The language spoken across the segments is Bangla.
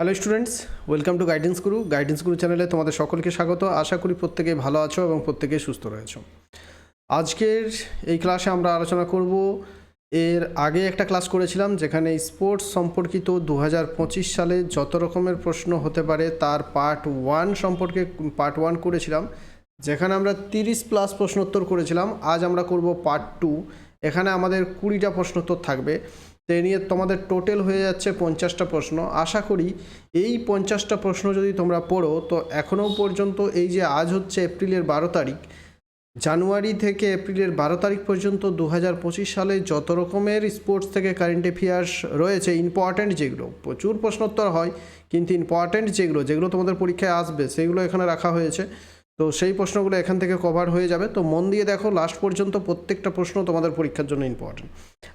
Hello students welcome to guidance Guru guidance Guru চ্যানেলে তোমাদের সকলকে স্বাগত। আশা করি প্রত্যেকে ভালো আছো এবং প্রত্যেকে সুস্থ রয়েছো। আজকের এই ক্লাসে আমরা আলোচনা করব। এর আগে একটা ক্লাস করেছিলাম যেখানে স্পোর্টস সম্পর্কিত দু হাজার পঁচিশ সালে যত রকমের প্রশ্ন হতে পারে তার পার্ট ওয়ান সম্পর্কে পার্ট ওয়ান করেছিলাম। যেখানে আমরা তিরিশ প্লাস প্রশ্নোত্তর করেছিলাম। আজ আমরা করব পার্ট টু এখানে আমাদের কুড়িটা প্রশ্নোত্তর থাকবে। এ নিয়ে তোমাদের টোটাল হয়ে যাচ্ছে পঞ্চাশটা প্রশ্ন। আশা করি এই পঞ্চাশটা প্রশ্ন যদি তোমরা পড়ো, তো এখনও পর্যন্ত এই যে আজ হচ্ছে এপ্রিলের বারো তারিখ, জানুয়ারি থেকে এপ্রিলের বারো তারিখ পর্যন্ত দু হাজার পঁচিশ সালে যত রকমের স্পোর্টস থেকে কারেন্ট অ্যাফেয়ার্স রয়েছে ইম্পর্ট্যান্ট যেগুলো, প্রচুর প্রশ্নোত্তর হয়, কিন্তু ইম্পর্ট্যান্ট যেগুলো যেগুলো তোমাদের পরীক্ষায় আসবে, সেগুলো এখানে রাখা হয়েছে। তো সেই প্রশ্নগুলো এখান থেকে কভার হয়ে যাবে। তো মন দিয়ে দেখো লাস্ট পর্যন্ত প্রত্যেকটা প্রশ্ন তোমাদের পরীক্ষার জন্য ইম্পর্টেন্ট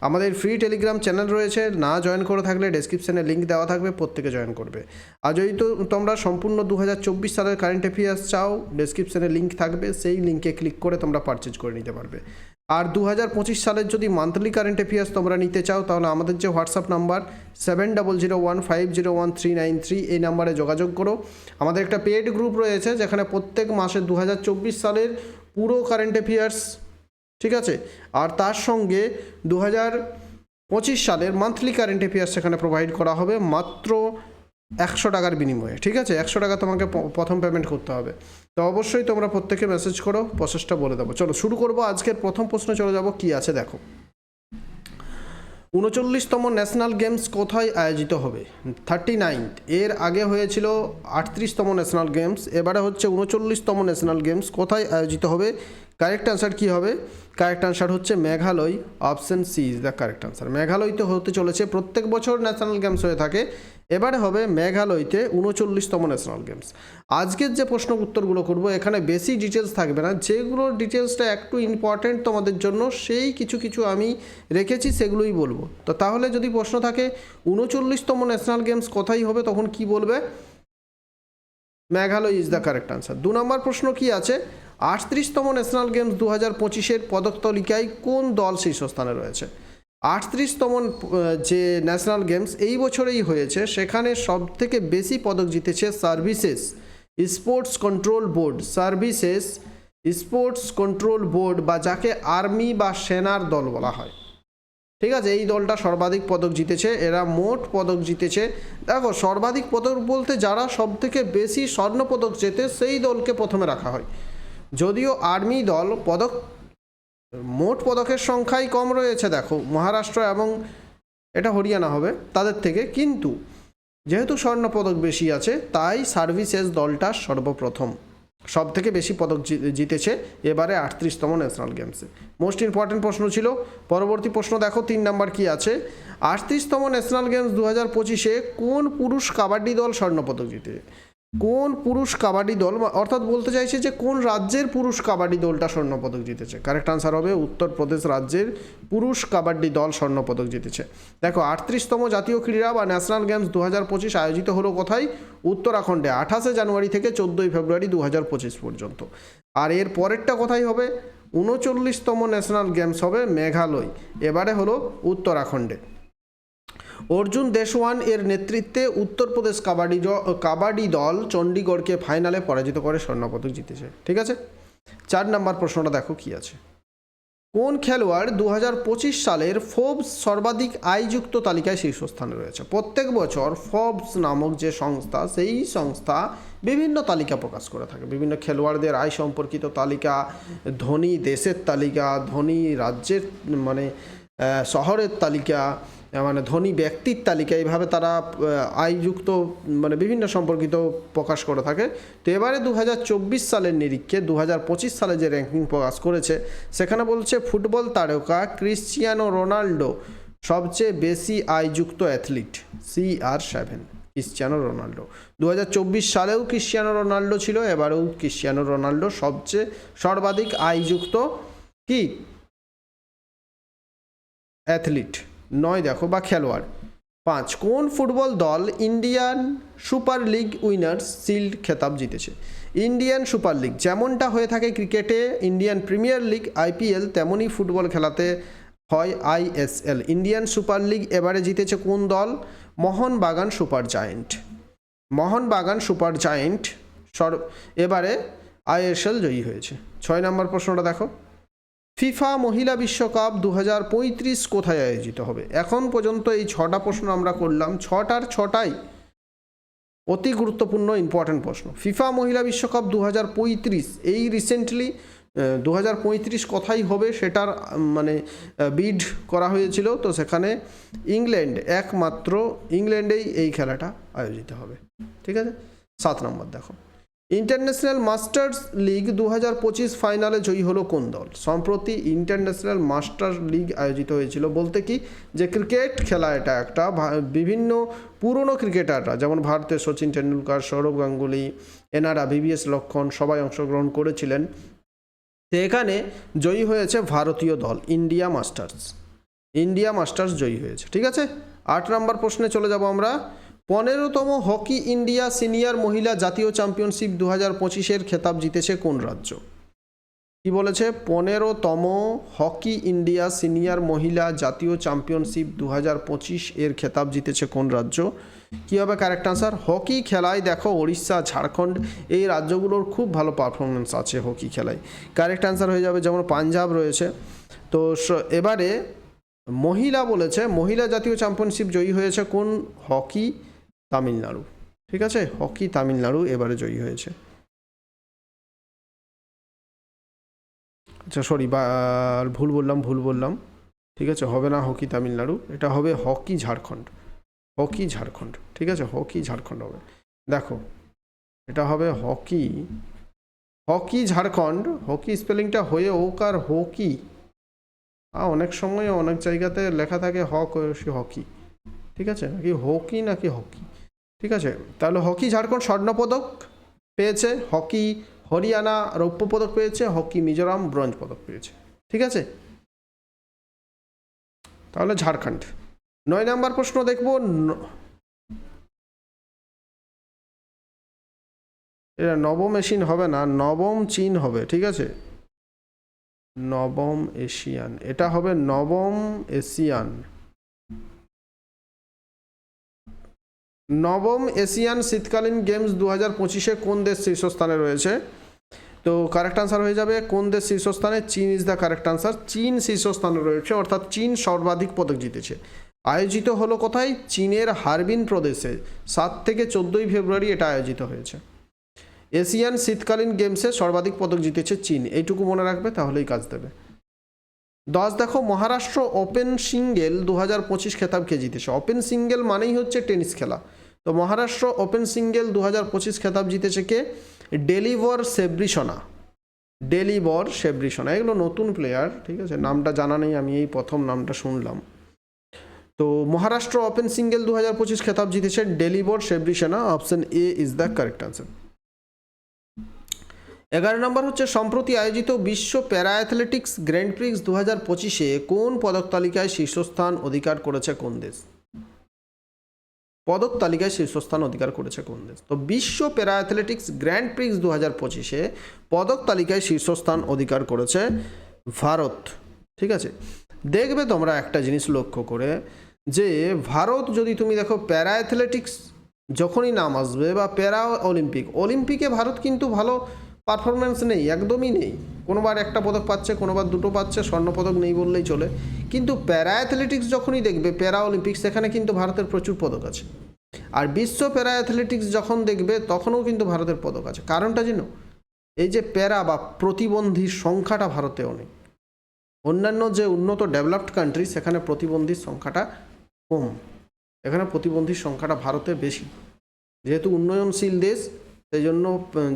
আমাদের ফ্রি টেলিগ্রাম চ্যানেল রয়েছে, না জয়েন করে থাকলে ডেসক্রিপশানে লিঙ্ক দেওয়া থাকবে, প্রত্যেকে জয়েন করবে। আর যদি তো, তোমরা সম্পূর্ণ দু হাজার চব্বিশ সালের কারেন্ট অ্যাফেয়ার্স চাও ডেসক্রিপশানে লিঙ্ক থাকবে, সেই লিঙ্কে ক্লিক করে তোমরা পারচেজ করে নিতে পারবে। আর দু হাজার পঁচিশ সালের যদি মান্থলি কারেন্ট অ্যাফেয়ার্স তোমরা নিতে চাও, তাহলে আমাদের যে WhatsApp number seven double zero one five zero one three nine three এই নাম্বারে যোগাযোগ করো। আমাদের একটা পেড গ্রুপ রয়েছে, যেখানে প্রত্যেক মাসে দু হাজার চব্বিশ সালের পুরো কারেন্ট অ্যাফেয়ার্স ঠিক আছে? আর তার সঙ্গে দু পঁচিশ সালের মান্থলি কারেন্ট অ্যাফেয়ার্স সেখানে প্রোভাইড করা হবে। মাত্র একশো টাকার বিনিময়ে, ঠিক আছে? একশো টাকা তোমাকে প্রথম পেমেন্ট করতে হবে। তো অবশ্যই তোমরা প্রত্যেকে মেসেজ করো প্রসেসটা বলে দেবো। চলো, শুরু করব আজকের প্রথম প্রশ্ন, চলে যাব কি আছে, দেখো। উনচল্লিশতম ন্যাশনাল গেমস কোথায় আয়োজিত হবে? থার্টি নাইনথ এর আগে হয়েছিল আটত্রিশতম ন্যাশনাল গেমস এবারে হচ্ছে উনচল্লিশতম ন্যাশনাল গেমস কোথায় আয়োজিত হবে? কারেক্ট অ্যান্সার কী হবে? কারেক্ট অ্যান্সার হচ্ছে Meghalaya option C is the correct answer মেঘালয়তে হতে চলেছে, প্রত্যেক বছর ন্যাশনাল গেমস হয়ে থাকে। এবারে হবে মেঘালয়তে উনচল্লিশতম ন্যাশনাল গেমস আজকের যে প্রশ্ন উত্তরগুলো করব, এখানে বেশি ডিটেলস থাকবে না। যেগুলো ডিটেলসটা একটু ইম্পর্ট্যান্ট তোমাদের জন্য, সেই কিছু কিছু আমি রেখেছি, সেগুলোই বলব। তো তাহলে যদি প্রশ্ন থাকে, উনচল্লিশতম ন্যাশনাল গেমস কোথায় হবে, তখন কি বলবে? Meghalaya is the correct answer দু নম্বর প্রশ্ন কি আছে? আটত্রিশতম ন্যাশনাল গেমস দু হাজার পঁচিশের পদক তালিকায় কোন দল শীর্ষস্থানে রয়েছে? আটত্রিশতম যে ন্যাশনাল গেমস এই বছরেই হয়েছে, সেখানে সব থেকে বেশি পদক জিতেছে services sports control board. Services sports control board বা যাকে আর্মি বা সেনার দল বলা হয়। ঠিক আছে, এই দলটা সর্বাধিক পদক জিতেছে, এরা মোট পদক জিতেছে। দেখো, সর্বাধিক পদক বলতে যারা সব থেকে বেশি স্বর্ণ পদক জেতে, সেই দলকে প্রথমে রাখা হয়। যদিও আর্মি দল পদক মোট পদকের সংখ্যাই কম রয়েছে, দেখো, মহারাষ্ট্র এবং এটা হরিয়ানা হবে তাদের থেকে, কিন্তু যেহেতু স্বর্ণ পদক বেশি আছে, তাই সার্ভিসেস দলটা সর্বপ্রথম। সব থেকে বেশি পদক জিতেছে এবারে আটত্রিশতম ন্যাশনাল গেমসে। মোস্ট ইম্পর্টেন্ট প্রশ্ন ছিল, পরবর্তী প্রশ্ন দেখো, তিন নাম্বার কি আছে? আটত্রিশতম ন্যাশনাল গেমস দু হাজার পঁচিশে কোন পুরুষ কাবাডি দল স্বর্ণপদক জিতে কোন পুরুষ কাবাডি দল অর্থাৎ বলতে চাইছে যে কোন রাজ্যের পুরুষ কাবাডি দলটা স্বর্ণপদক জিতেছে? কারেক্ট আনসার হবে উত্তরপ্রদেশ রাজ্যের পুরুষ কাবাডি দল স্বর্ণপদক জিতেছে। দেখো, আটত্রিশতম জাতীয় ক্রীড়া বা ন্যাশনাল গেমস দু হাজার পঁচিশ আয়োজিত হলো কোথায়? উত্তরাখণ্ডে, আঠাশে জানুয়ারি থেকে চোদ্দোই ফেব্রুয়ারি দু হাজার পঁচিশ পর্যন্ত। আর এর পরেরটা কোথায় হবে? উনচল্লিশতম ন্যাশনাল গেমস হবে মেঘালয়। এবারে হলো উত্তরাখণ্ডে। অর্জুন দেশওয়ান এর নেতৃত্বে উত্তরপ্রদেশ কাবাডি কাবাডি দল চণ্ডীগড়কে ফাইনালে পরাজিত করে স্বর্ণপদক জিতেছে। ঠিক আছে? চার নাম্বার প্রশ্নটা দেখো কি আছে। কোন খেলোয়াড় দু পঁচিশ সালের ফোর্বস সর্বাধিক আয়যুক্ত তালিকায় শীর্ষস্থানে রয়েছে? প্রত্যেক বছর ফোর্বস নামক যে সংস্থা, সেই সংস্থা বিভিন্ন তালিকা প্রকাশ করে থাকে। বিভিন্ন খেলোয়াড়দের আয় সম্পর্কিত তালিকা, ধনী দেশের তালিকা, ধনী রাজ্যের মানে শহরের তালিকা মানে ধনী ব্যক্তির তালিকা এইভাবে তারা আয়যুক্ত মানে বিভিন্ন সম্পর্কিত প্রকাশ করে থাকে। তো এবারে দু হাজার চব্বিশ সালের নিরীক্ষে দু হাজার পঁচিশ সালে যে র্যাঙ্কিং প্রকাশ করেছে, সেখানে বলছে ফুটবল তারকা ক্রিশ্চিয়ানো রোনাল্ডো সবচেয়ে বেশি আয়যুক্ত athlete C R seven Cristiano Ronaldo. দু হাজার চব্বিশ সালেও ক্রিশ্চিয়ানো রোনাল্ডো ছিল, এবারেও ক্রিশ্চিয়ানো রোনাল্ডো সবচেয়ে সর্বাধিক আয়যুক্ত কি? অ্যাথলিট নয় দেখো, বা খেলোয়াড়। পাঁচ, কোন ফুটবল দল Indian Super League Winners Shield খেতাব জিতেছে? ইন্ডিয়ান সুপার লিগ, যেমনটা হয়ে থাকে ক্রিকেটে, ইন্ডিয়ান প্রিমিয়ার লিগ, আইপিএল, তেমনই ফুটবল খেলাতে হয় আইএসএল ইন্ডিয়ান সুপার লিগ এবারে জিতেছে কোন দল? Mohun Bagan Super Giant. Mohun Bagan Super Giant সর এবারে আইএসএল জয়ী হয়েছে। ছয় নম্বর প্রশ্নটা দেখো। ফিফা মহিলা বিশ্বকাপ দু হাজার পঁয়ত্রিশ কোথায় আয়োজিত হবে? এখন পর্যন্ত এই ছটা প্রশ্ন আমরা করলাম। ছটার ছটাই অতি গুরুত্বপূর্ণ ইম্পর্ট্যান্ট প্রশ্ন। ফিফা মহিলা বিশ্বকাপ দু হাজার পঁয়ত্রিশ, এই রিসেন্টলি দু হাজার হবে সেটার মানে বিড করা হয়েছিল। তো সেখানে ইংল্যান্ড একমাত্র, ইংল্যান্ডেই এই খেলাটা আয়োজিত হবে। ঠিক আছে? সাত নম্বর দেখো। ইন্টারন্যাশনাল মাস্টার্স লিগ দু হাজার পঁচিশ ফাইনালে জয়ী হলো কোন দল? সম্প্রতি ইন্টারন্যাশনাল মাস্টার্স লিগ আয়োজিত হয়েছিল বলতে কি? যে ক্রিকেট খেলা এটা একটা। বিভিন্ন পুরনো ক্রিকেটাররা যেমন ভারতের সচিন টেন্ডুলকার সৌরভ গাঙ্গুলি এনারা ভিভিএস লক্ষণ সবাই অংশগ্রহণ করেছিলেন। এখানে জয়ী হয়েছে ভারতীয় দল ইন্ডিয়া মাস্টার্স। ইন্ডিয়া মাস্টার্স জয়ী হয়েছে। ঠিক আছে? আট নম্বর প্রশ্নে চলে যাব আমরা। পনেরোতম হকি ইন্ডিয়া সিনিয়র মহিলা জাতীয় চ্যাম্পিয়নশিপ দু হাজার পঁচিশের খেতাব জিতেছে কোন রাজ্য? কি বলেছে? পনেরোতম হকি ইন্ডিয়া সিনিয়র মহিলা জাতীয় চ্যাম্পিয়নশিপ দু হাজার পঁচিশ এর খেতাব জিতেছে কোন রাজ্য? কী হবে কারেক্ট আনসার হকি খেলায় দেখো ওড়িশা, ঝাড়খণ্ড, এই রাজ্যগুলোর খুব ভালো পারফরমেন্স আছে হকি খেলায়। কারেক্ট আনসার হয়ে যাবে যেমন পাঞ্জাব রয়েছে। তো এবারে মহিলা বলেছে, মহিলা জাতীয় চ্যাম্পিয়নশিপ জয়ী হয়েছে কোন হকি তামিলনাড়ু। ঠিক আছে? হকি তামিলনাড়ু এবারে জয়ী হয়েছে। আচ্ছা সরি বা ভুল বললাম ভুল বললাম। ঠিক আছে? হবে না হকি তামিলনাড়ু। এটা হবে হকি ঝাড়খণ্ড। হকি ঝাড়খণ্ড। ঠিক আছে? হকি ঝাড়খণ্ড হবে। দেখো, এটা হবে হকি। হকি ঝাড়খণ্ড। হকি স্পেলিংটা হয়ে হোক আর হকি। অনেক সময় অনেক জায়গাতে লেখা থাকে হক হকি। ঠিক আছে? নাকি হকি নাকি হকি? ঠিক আছে? তাহলে হকি ঝাড়খণ্ড স্বর্ণপদক পেয়েছে, হকি হরিয়ানা রৌপ্য পদক পেয়েছে, হকি মিজোরাম ব্রোঞ্জ পদক পেয়েছে। ঠিক আছে? তাহলে ঝাড়খণ্ড। নয় নাম্বার প্রশ্ন দেখব এটা নবম এশিয়ান হবে না, নবম চীন হবে, ঠিক আছে? নবম এশিয়ান, এটা হবে নবম এশিয়ান। নবম এশিয়ান শীতকালীন গেমস দু হাজার পঁচিশে কোন দেশ শীর্ষস্থানে রয়েছে? তো কারেক্ট আনসার হয়ে যাবে কোন দেশ শীর্ষস্থানে? চীন ইজ দ্য কারেক্ট আনসার চীন শীর্ষস্থানে রয়েছে, অর্থাৎ চীন সর্বাধিক পদক জিতেছে। আয়োজিত হলো কোথায়? চীনের হারবিন প্রদেশে। সাত থেকে চোদ্দোই ফেব্রুয়ারি এটা আয়োজিত হয়েছে। এশিয়ান শীতকালীন গেমসে সর্বাধিক পদক জিতেছে চীন। এইটুকু মনে রাখবে, তাহলেই কাজ দেবে। দশ, দেখো, মহারাষ্ট্র ওপেন সিঙ্গেল দু হাজার পঁচিশ খেতাব কে জিতেছে। ওপেন সিঙ্গেল মানেই হচ্ছে টেনিস খেলা। তো মহারাষ্ট্র ওপেন সিঙ্গেল দু হাজার পঁচিশ খেতাব জিতেছে কে? ডেলিভর সেব্রিসোনা। ডেলিভর সেব্রিসোনা, এগুলো নতুন প্লেয়ার ঠিক আছে? নামটা জানা নেই, আমি এই প্রথম নামটা শুনলাম। তো মহারাষ্ট্র ওপেন সিঙ্গেল দু হাজার পঁচিশ খেতাব জিতেছে ডেলিভর সেব্রিসোনা option A is the correct answer এগারো নম্বর হচ্ছে, সম্প্রতি আয়োজিত বিশ্ব প্যারা অ্যাথলেটিক্স গ্র্যান্ড প্রিক্স দু হাজার পঁচিশে কোন পদক তালিকায় শীর্ষস্থান অধিকার করেছে কোন দেশ? পদক তালিকায় শীর্ষস্থান অধিকার করেছে কোন দেশ তো বিশ্ব প্যারা অ্যাথলেটিক্স গ্র্যান্ড প্রিক্স দু হাজার পঁচিশে পদক তালিকায় শীর্ষস্থান অধিকার করেছে ভারত। ঠিক আছে? দেখবে তোমরা একটা জিনিস লক্ষ্য করে যে ভারত যদি তুমি দেখো প্যারা অ্যাথলেটিক্স যখনই নাম আসবে বা প্যারা অলিম্পিক, অলিম্পিকে ভারত কিন্তু ভালো পারফরমেন্স নেই, একদমই নেই। কোনোবার একটা পদক পাচ্ছে, কোনোবার দুটো পাচ্ছে স্বর্ণপদক নেই বললেই চলে। কিন্তু প্যারা অ্যাথলেটিক্স যখনই দেখবে, প্যারা অলিম্পিক্স সেখানে কিন্তু ভারতের প্রচুর পদক আছে। আর বিশ্ব প্যারা অ্যাথলেটিক্স যখন দেখবে, তখনও কিন্তু ভারতের পদক আছে। কারণটা যেন, এই যে প্যারা বা প্রতিবন্ধীর সংখ্যাটা ভারতে অনেক অন্যান্য যে উন্নত ডেভেলপড কান্ট্রি সেখানে প্রতিবন্ধীর সংখ্যাটা কম। এখানে প্রতিবন্ধীর সংখ্যাটা ভারতে বেশি। যেহেতু উন্নয়নশীল দেশ, সেই জন্য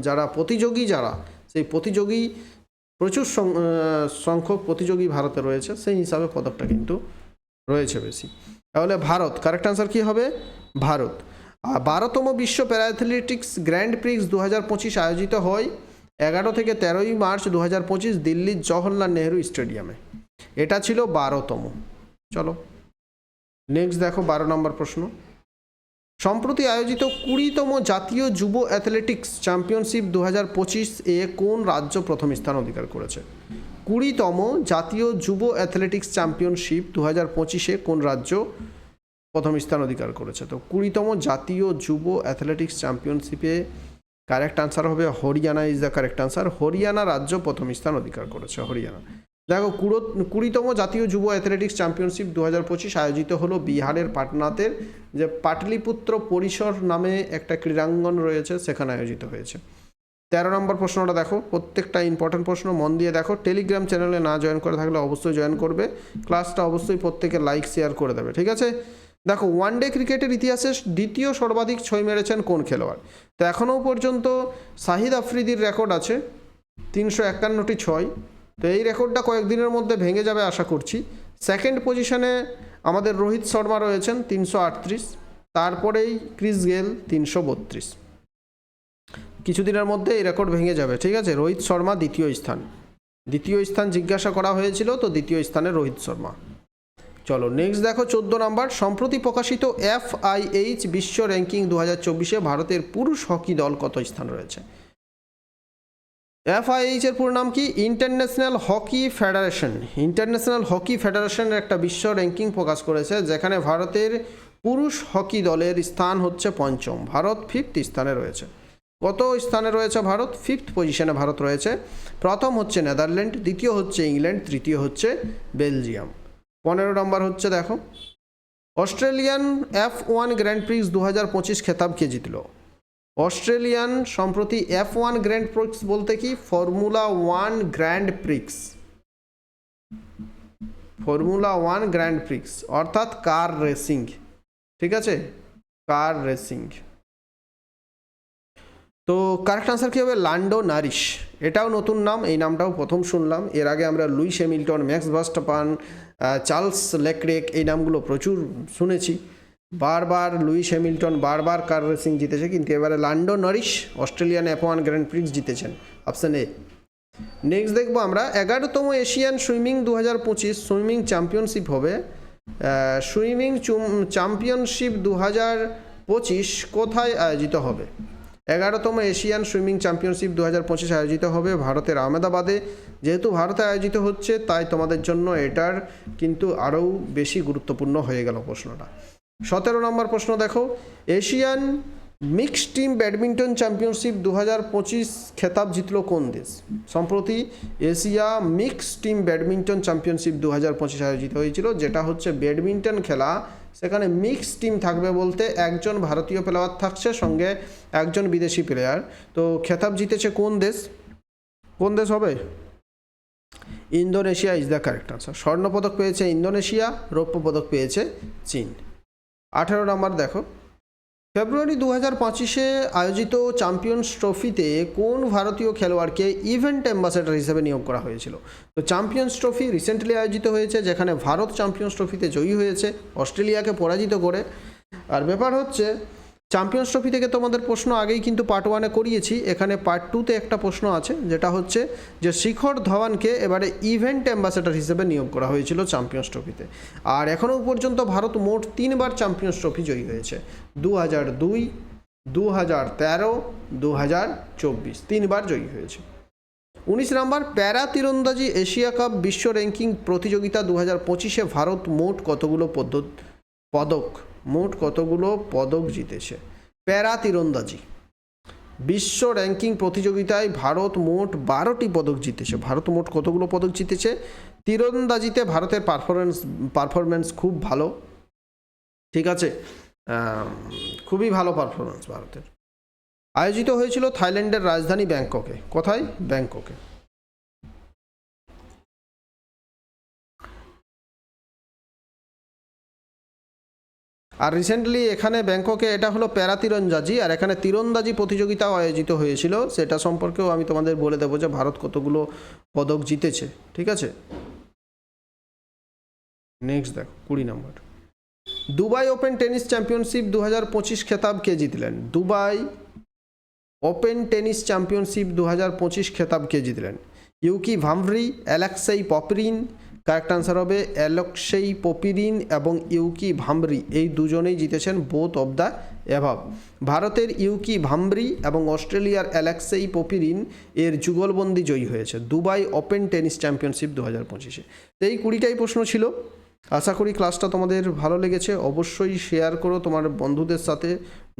যারা প্রতিযোগী যারা, সেই প্রতিযোগী প্রচুর সংখ্যক প্রতিযোগী ভারতে রয়েছে, সেই হিসাবে পদকটা কিন্তু রয়েছে বেশি। তাহলে ভারত কারেক্ট আনসার কী হবে? ভারত। বারোতম বিশ্ব প্যারা অ্যাথলেটিক্স গ্র্যান্ড প্রিক্স দু হাজার পঁচিশ আয়োজিত হয় এগারো থেকে তেরোই মার্চ দু হাজার পঁচিশ দিল্লির জওহরলাল নেহরু স্টেডিয়ামে। এটা ছিল বারোতম। চলো নেক্সট দেখো, বারো নম্বর প্রশ্ন। সম্প্রতি আয়োজিত কুড়িতম জাতীয় যুব অ্যাথলেটিক্স চ্যাম্পিয়নশিপ দু হাজার পঁচিশ এ কোন রাজ্য প্রথম স্থান অধিকার করেছে? কুড়িতম জাতীয় যুব অ্যাথলেটিক্স চ্যাম্পিয়নশিপ দু হাজার পঁচিশে কোন রাজ্য প্রথম স্থান অধিকার করেছে? তো কুড়িতম জাতীয় যুব অ্যাথলেটিক্স চ্যাম্পিয়নশিপে কারেক্ট আনসার হবে Haryana is the correct answer Haryana রাজ্য প্রথম স্থান অধিকার করেছে, হরিয়ানা। দেখো কুড়ো, কুড়িতম জাতীয় যুব অ্যাথলেটিক্স চ্যাম্পিয়নশিপ দু হাজার পঁচিশ আয়োজিত হলো বিহারের পাটনাতে যে পাটলিপুত্র পরিসর নামে একটা ক্রীড়াঙ্গন রয়েছে, সেখানে আয়োজিত হয়েছে। তেরো নম্বর প্রশ্নটা দেখো, প্রত্যেকটা ইম্পর্টেন্ট প্রশ্ন মন দিয়ে দেখো। টেলিগ্রাম চ্যানেলে না জয়েন করে থাকলে অবশ্যই জয়েন করবে। ক্লাসটা অবশ্যই প্রত্যেকে লাইক শেয়ার করে দেবে, ঠিক আছে? দেখো ওয়ান ডে ক্রিকেটের ইতিহাসে দ্বিতীয় সর্বাধিক ছয় মেরেছেন কোন খেলোয়াড়? তো এখনও পর্যন্ত শাহিদ আফ্রিদির রেকর্ড আছে, তিনশো একান্নটি ছয়। তো এই রেকর্ডটা কয়েকদিনের মধ্যে ভেঙে যাবে আশা করছি। সেকেন্ড পজিশনে আমাদের রোহিত শর্মা রয়েছেন তিনশো আটত্রিশ, তারপরেই ক্রিস গেল তিনশো বত্রিশ। কিছুদিনের মধ্যে এই রেকর্ড ভেঙে যাবে, ঠিক আছে? রোহিত শর্মা দ্বিতীয় স্থান। দ্বিতীয় স্থান জিজ্ঞাসা করা হয়েছিল, তো দ্বিতীয় স্থানে রোহিত শর্মা। চলো নেক্সট দেখো চোদ্দ নাম্বার। সম্প্রতি প্রকাশিত এফ আই এইচ বিশ্ব র্যাঙ্কিং দু হাজার চব্বিশে ভারতের পুরুষ হকি দল কত স্থান রয়েছে? এফআইএইচ এর পুরো নাম কি? International hockey federation international hockey ফেডারেশনের একটা বিশ্ব র্যাঙ্কিং প্রকাশ করেছে, যেখানে ভারতের পুরুষ হকি দলের স্থান হচ্ছে পঞ্চম। ভারত ফিফথ স্থানে রয়েছে। কত স্থানে রয়েছে ভারত? ফিফথ পজিশনে ভারত রয়েছে। প্রথম হচ্ছে নেদারল্যান্ড, দ্বিতীয় হচ্ছে ইংল্যান্ড, তৃতীয় হচ্ছে বেলজিয়াম। পনেরো নম্বর হচ্ছে দেখো। Australian F one grand prix দু হাজার পঁচিশ খেতাব কে জিতলো। অস্ট্রেলিয়ান সম্প্রতি এফ ওয়ান গ্র্যান্ড প্রিক্স বলতে কি? Formula one grand prix formula one grand prix অর্থাৎ কার রেসিং ঠিক আছে? কার রেসিং তো কারেক্ট আনসার কী হবে? লান্ডো নারিশ এটাও নতুন নাম, এই নামটাও প্রথম শুনলাম। এর আগে আমরা Lewis Hamilton, Max Verstappen Charles Leclerc এই নামগুলো প্রচুর শুনেছি। বারবার লুইস হ্যামিল্টন বারবার কার রেসিং জিতেছে, কিন্তু এবারে Lando Norris Australian F one Grand Prix জিতেছেন। Option A. নেক্সট দেখব আমরা, এগারোতম এশিয়ান সুইমিং দু হাজার পঁচিশ সুইমিং চ্যাম্পিয়নশিপ হবে। সুইমিং চ্যাম্পিয়নশিপ দু হাজার পঁচিশ কোথায় আয়োজিত হবে? এগারোতম এশিয়ান সুইমিং চ্যাম্পিয়নশিপ দু হাজার পঁচিশ আয়োজিত হবে ভারতের আহমেদাবাদে। যেহেতু ভারতে আয়োজিত হচ্ছে, তাই তোমাদের জন্য এটার কিন্তু আরও বেশি গুরুত্বপূর্ণ হয়ে গেল প্রশ্নটা। সতেরো নম্বর প্রশ্ন দেখো। Asian mixed team badminton championship দু হাজার পঁচিশ খেতাব জিতল কোন দেশ? সম্প্রতি Asia mixed team badminton championship দু হাজার পঁচিশ আয়োজিত হয়েছিল, যেটা হচ্ছে ব্যাডমিন্টন খেলা। সেখানে মিক্স টিম থাকবে বলতে একজন ভারতীয় প্লেয়ার থাকছে, সঙ্গে একজন বিদেশি প্লেয়ার। তো খেতাব জিতেছে কোন দেশ? কোন দেশ হবে? Indonesia is the correct answer. স্বর্ণপদক পেয়েছে ইন্দোনেশিয়া, রৌপ্য পদক পেয়েছে চীন। আঠেরো নাম্বার দেখো। ফেব্রুয়ারি দু হাজার পঁচিশে আয়োজিত চ্যাম্পিয়ন্স ট্রফিতে কোন ভারতীয় খেলোয়াড়কে ইভেন্ট অ্যাম্বাসেডর হিসেবে নিয়োগ করা হয়েছিল? তো চ্যাম্পিয়ন্স ট্রফি রিসেন্টলি আয়োজিত হয়েছে, যেখানে ভারত চ্যাম্পিয়ন্স ট্রফিতে জয়ী হয়েছে, অস্ট্রেলিয়াকে পরাজিত করে। আর ব্যাপার হচ্ছে চ্যাম্পিয়ন্স ট্রফি থেকে তোমাদের প্রশ্ন আগেই কিন্তু পার্ট ওয়ানে করিয়েছি। এখানে পার্ট টুতে একটা প্রশ্ন আছে, যেটা হচ্ছে যে শিখর ধওয়ানকে এবারে ইভেন্ট অ্যাম্বাসেডর হিসেবে নিয়োগ করা হয়েছিল চ্যাম্পিয়ন্স ট্রফিতে আর এখনও পর্যন্ত ভারত মোট তিনবার চ্যাম্পিয়ন্স ট্রফি জয়ী হয়েছে। দু হাজার দুই দু হাজার তেরো দু হাজার চব্বিশ, তিনবার জয়ী হয়েছে। উনিশ নম্বর, প্যারা তীরন্দাজি এশিয়া কাপ বিশ্ব র্যাঙ্কিং প্রতিযোগিতা দু হাজার পঁচিশে ভারত মোট কতগুলো পদ্ধত পদক? মোট কতগুলো পদক জিতেছে? প্যারা তীরন্দাজি। বিশ্ব র্যাঙ্কিং প্রতিযোগিতায় ভারত মোট বারোটি পদক জিতেছে। ভারত মোট কতগুলো পদক জিতেছে? তীরন্দাজিতে ভারতের পারফরমেন্স পারফরমেন্স খুব ভালো। ঠিক আছে? খুবই ভালো পারফরমেন্স ভারতের। আয়োজিত হয়েছিল থাইল্যান্ডের রাজধানী ব্যাংককে। কোথায়? ব্যাংককে। আর রিসেন্টলি এখানে ব্যাংককে এটা হলো প্যারা তীরন্দাজি আর এখানে তীরন্দাজি প্রতিযোগিতাও আয়োজিত হয়েছিল। সেটা সম্পর্কেও আমি তোমাদের বলে দেবো যে ভারত কতগুলো পদক জিতেছে, ঠিক আছে? নেক্সট দেখো, কুড়ি number. Dubai open tennis championship দু হাজার পঁচিশ খেতাব কে জিতলেন? দুবাই ওপেন টেনিস চ্যাম্পিয়নশিপ দু হাজার পঁচিশ খেতাব কে জিতলেন? Yuki Bhambri Alexei Popyrin correct answer হবে অ্যালেক্সেই, পপিরিন এবং ইউকি ভামরি এই দুজনেই জিতেছেন বোথ অব দ্য অ্যাভাব ভারতের ইউকি ভামরি এবং অস্ট্রেলিয়ার অ্যালেক্সেই, পপিরিন এর যুগলবন্দি জয়ী হয়েছে দুবাই ওপেন টেনিস চ্যাম্পিয়নশিপ দু হাজার পঁচিশে। এই কুড়িটাই প্রশ্ন ছিল। আশা করি ক্লাসটা তোমাদের ভালো লেগেছে। অবশ্যই শেয়ার করো তোমার বন্ধুদের সাথে।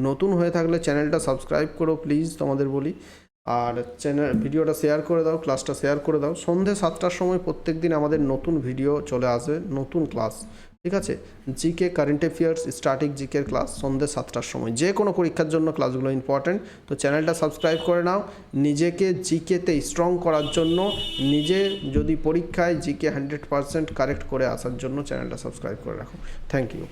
নতুন হয়ে থাকলে চ্যানেলটা সাবস্ক্রাইব করো প্লিজ তোমাদের বলি। আর চ্যানেল ভিডিওটা শেয়ার করে দাও ক্লাসটা শেয়ার করে দাও। সন্ধে সাতটার সময় প্রত্যেক দিন আমাদের নতুন ভিডিও চলে আসবে, নতুন ক্লাস ঠিক আছে? জিকে কারেন্ট অ্যাফেয়ার্স স্টার্টিং জিকের ক্লাস সন্ধে সাতটার সময়। যে কোনো পরীক্ষার জন্য ক্লাসগুলো ইম্পর্ট্যান্ট তো চ্যানেলটা সাবস্ক্রাইব করে নাও। নিজেকে জিকেতে স্ট্রং করার জন্য, নিজে যদি পরীক্ষায় জিকে হান্ড্রেড পারসেন্ট কারেক্ট করে আসার জন্য চ্যানেলটা সাবস্ক্রাইব করে রাখো। Thank you